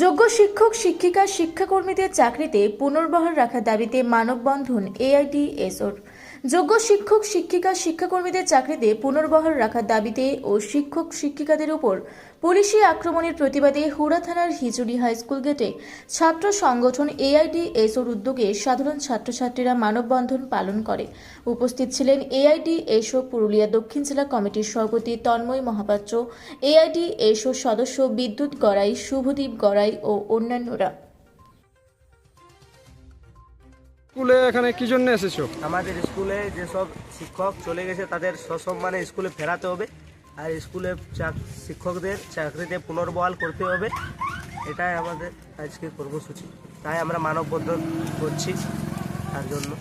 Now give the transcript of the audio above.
যোগ্য শিক্ষক, শিক্ষিকা, শিক্ষাকর্মীদের চাকরিতে পুনর্বহাল রাখার দাবিতে মানববন্ধন এআইডিএসওর। যোগ্য শিক্ষক, শিক্ষিকা, শিক্ষাকর্মীদের চাকরিতে পুনর্বহাল রাখার দাবিতে ও শিক্ষক, শিক্ষিকাদের উপর পুলিশি আক্রমণের প্রতিবাদে হুড়া থানার হিজুরি হাই স্কুল গেটে ছাত্র সংগঠন এআইডিএসওর উদ্যোগে সাধারণ ছাত্রছাত্রীরা মানববন্ধন পালন করে। উপস্থিত ছিলেন এআইডিএসও পুরুলিয়া দক্ষিণ জেলা কমিটির সভাপতি তন্ময় মহাপাত্র এআইডিএসও সদস্য বিদ্যুৎ গড়াই, শুভদীপ গড়াই ও অন্যান্যরা। স্কুলে এখানে কি জন্য এসেছ? আমাদের স্কুলে যেসব শিক্ষক চলে গেছে তাদের সসম্মানে স্কুলে ফেরাতে হবে। আর স্কুলে চাক- শিক্ষকদের চাকরিতে পুনর্বহাল করতে হবে। এটাই আমাদের আজকে কর্মসূচি। তাই আমরা মানববন্ধন করছি তার জন্য।